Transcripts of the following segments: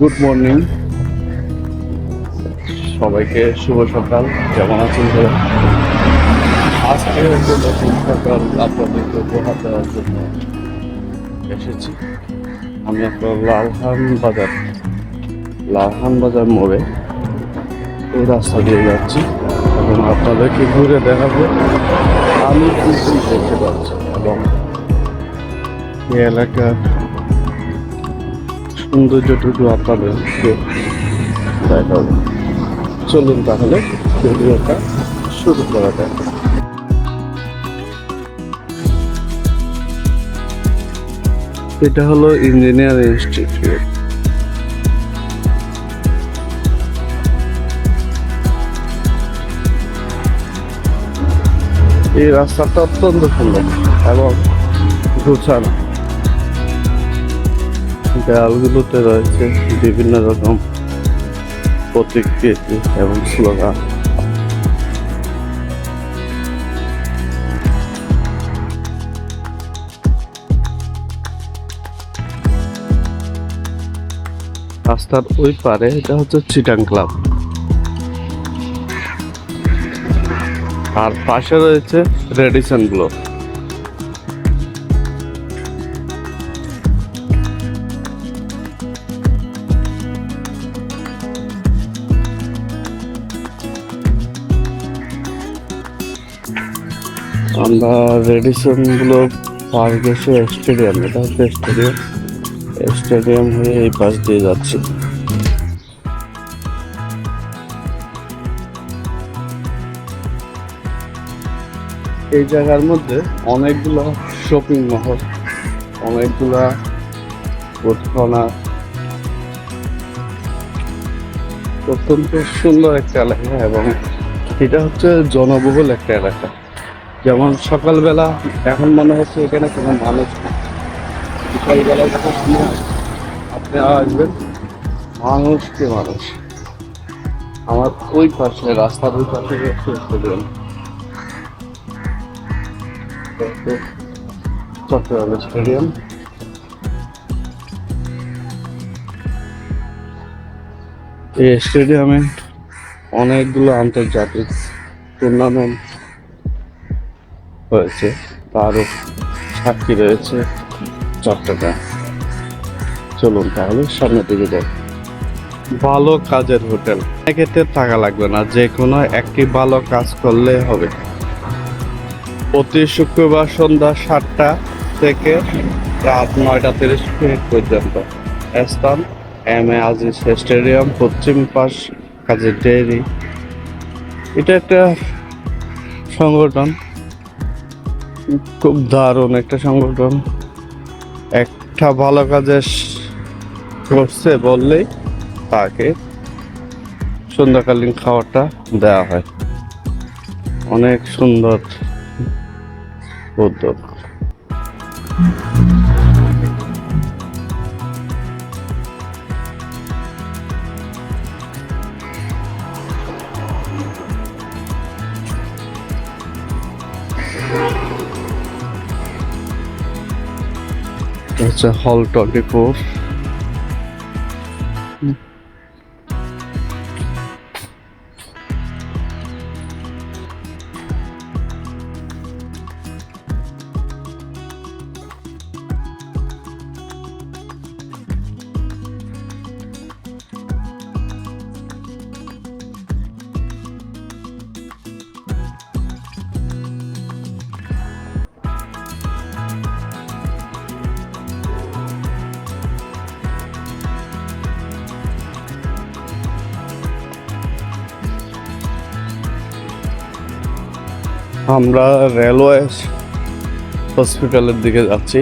Good morning সবাইকে শুভ সকাল। কেমন আছেন আজকে একটা নতুন সকাল আপনাদেরকে উপহার দেওয়ার জন্য এসেছি। আমি আপনার লালহান বাজার লালহান বাজার মোড়ে এই রাস্তা দিয়ে যাচ্ছি এবং আপনাদেরকে ঘুরে দেখাবো আমি কি দেখতে পাচ্ছি এবং এলাকার সৌন্দর্যটুকু আপনাদেরকে দেখাবো চলুন তাহলে, ভিডিওটা শুরু করা যাক। এটা হলো ইঞ্জিনিয়ার ইনস্টিটিউট। এই রাস্তাটা অত্যন্ত সুন্দর এবং গুছানো। দেয়ালগুলোতে রয়েছে বিভিন্ন রকম প্রতিকৃতি এবং স্লোগান। রাস্তার ওই পারে এটা হচ্ছে চিটাং ক্লাব। আর পাশে রয়েছে রেডিসন গ্লোব আমরা রেডিসনগুলো পার গেছে স্টেডিয়াম এটা হচ্ছে স্টেডিয়াম স্টেডিয়াম হয়ে এই পাশ দিয়ে যাচ্ছি। এই জায়গার মধ্যে অনেকগুলো শপিং মহল অনেকগুলা উৎখনা অত্যন্ত সুন্দর একটা এলাকা এবং এটা হচ্ছে জনবহুল একটা এলাকা। যেমন সকালবেলা এখন মনে হচ্ছে এখানে কোনো মানুষ বিকালবেলা যখন সময় আপনি আসবেন? মানুষ কে মানুষ? আমার ওই পাশে, রাস্তার ওই পাশে স্টেডিয়াম চট্টগ্রাম স্টেডিয়াম। এই স্টেডিয়ামে অনেকগুলো আন্তর্জাতিক টুর্নামেন্ট হয়েছে। তারও সাক্ষী রয়েছে চট্টগ্রাম। চলুন তাহলে সামনের দিকে যাই। ভালো কাজের হোটেল। এক্ষেত্রে টাকা লাগবে না, যে কোনো একটি ভালো কাজ করলে হবে। প্রতি শুক্রবার সন্ধ্যা সাতটা থেকে রাত নয়টা তিরিশ মিনিট পর্যন্ত। স্থান এম এ আজিজ স্টেডিয়াম, পশ্চিম পাশ কাজের ডেয়ারি এটা একটা সংগঠন। খুব দারুণ একটা সংগঠন। একটা ভালো কাজে করছে বললেই তাকে সন্ধ্যাকালীন খাওয়াটা দেওয়া হয়। অনেক সুন্দর উদ্যোগ। হচ্ছে হল টোয়েন্টি ফোর আমরা রেলওয়ে হসপিটালের দিকে যাচ্ছি।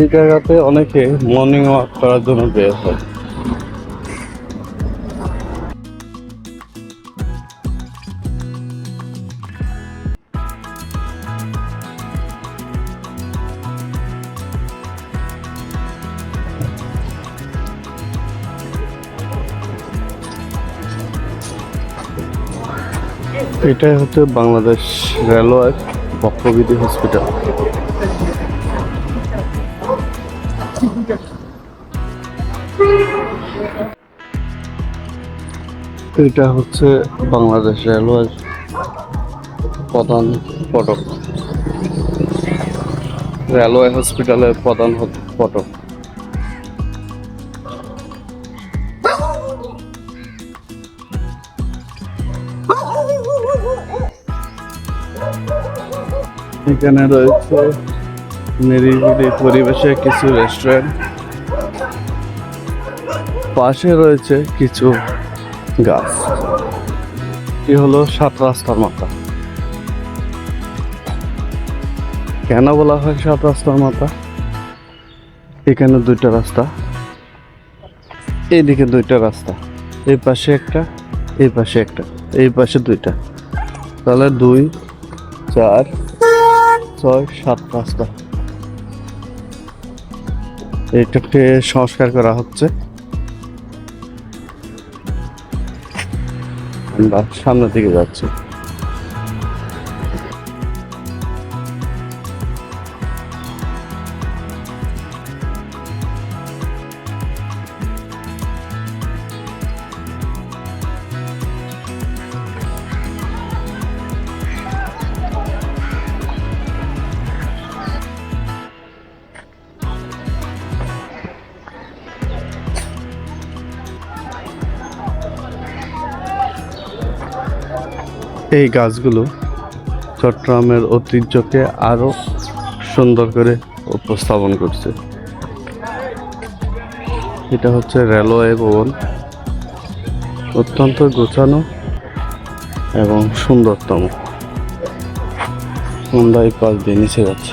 এই জায়গাতে অনেকে মর্নিং ওয়াক করার জন্য বের হয়। এটাই হচ্ছে বাংলাদেশ রেলওয়ে বক্ষবিধি হসপিটাল। এটা হচ্ছে বাংলাদেশ রেলওয়ে প্রধান ফটক রেলওয়ে হসপিটালের প্রধান ফটক এখানে রয়েছে নিরিবিলি পরিবেশে কিছু রেস্টুরেন্ট পাশে রয়েছে কিছু গাছ। এটি হলো সাত রাস্তার মাথা। কেন বলা হয় সাত রাস্তার মাথা? এখানে দুইটা রাস্তা। এইদিকে দুইটা রাস্তা। এই পাশে একটা, এই পাশে একটা, এই পাশে দুইটা। তাহলে দুই, চার ছয় সাত রাস্তা এটাকে সংস্কার করা হচ্ছে। আমরা সামনের দিকে যাচ্ছি। এই গাছগুলো চট্টগ্রামের ঐতিহ্যকে আরও সুন্দর করে উপস্থাপন করছে। এটা হচ্ছে রেলওয়ে ভবন। অত্যন্ত গোছানো এবং সুন্দরতম। আমরা এই পাশ দিয়ে নিচে যাচ্ছি।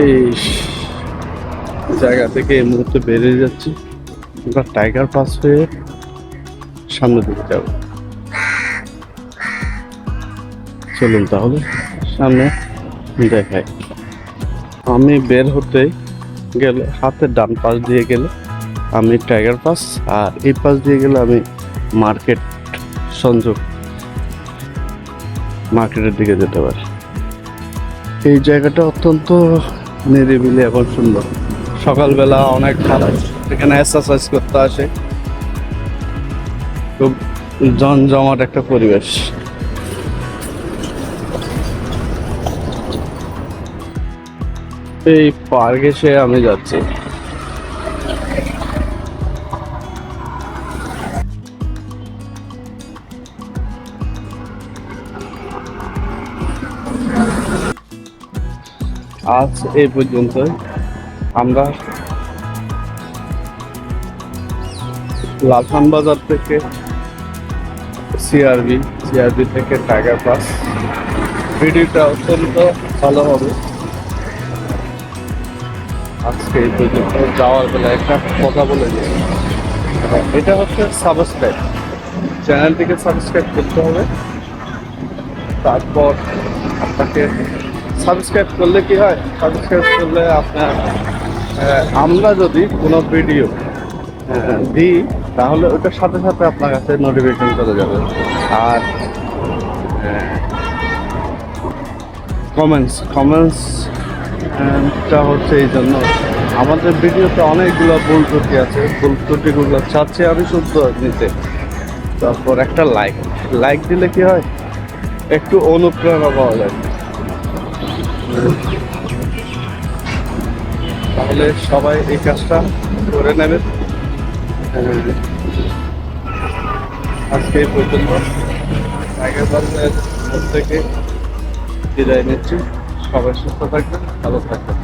এই জায়গা থেকে এই মুহূর্তে বেরিয়ে যাচ্ছি। আমরা টাইগার পাস হয়ে সামনের দিকে যাব। চলুন তাহলে, সামনে দেখাই। আমি বের হতে গেলে, হাতের ডান পাশ দিয়ে গেলে আমি টাইগার পাস, আর এই পাশ দিয়ে গেলে আমি মার্কেট সংযোগ মার্কেটের দিকে যেতে পারি। এই জায়গাটা অত্যন্ত নিরিবিলি এখন সুন্দর। সকালবেলা অনেক খারাপ এখানে এক্সারসাইজ করতে আসে। খুব জমজমাট একটা পরিবেশ। এই পার্ক এসে আমি যাচ্ছি। আজ এই পর্যন্ত আমরা লালখান বাজার থেকে C R B C R B থেকে টাইগার পাস ভিডিওটা অত্যন্ত ভালো হবে। আজকে এই পর্যন্ত যাওয়ার বেলা একটা কথা বলে দিই এটা হচ্ছে সাবস্ক্রাইব চ্যানেলটিকে সাবস্ক্রাইব করতে হবে। তারপর আপনাকে সাবস্ক্রাইব করলে কি হয়? সাবস্ক্রাইব করলে আপনার আমরা যদি কোনো ভিডিও দিই, তাহলে ওটার সাথে সাথে আপনার কাছে নোটিফিকেশন চলে যাবে। আর কমেন্টস কমেন্টসটা হচ্ছে এই জন্য। আমাদের ভিডিওতে অনেকগুলো ভুল ত্রুটি আছে। ভুল ত্রুটিগুলো চাচ্ছি আমি শুদ্ধ নিতে। তারপর একটা লাইক লাইক দিলে কি হয়? একটু অনুপ্রেরণা পাওয়া যায়। তাহলে সবাই এই কাজটা করে নেবে। আজকে এই পর্যন্ত। বারের থেকে বিদায় নিচ্ছি। সবাই সুস্থ থাকবেন, ভালো থাকবেন।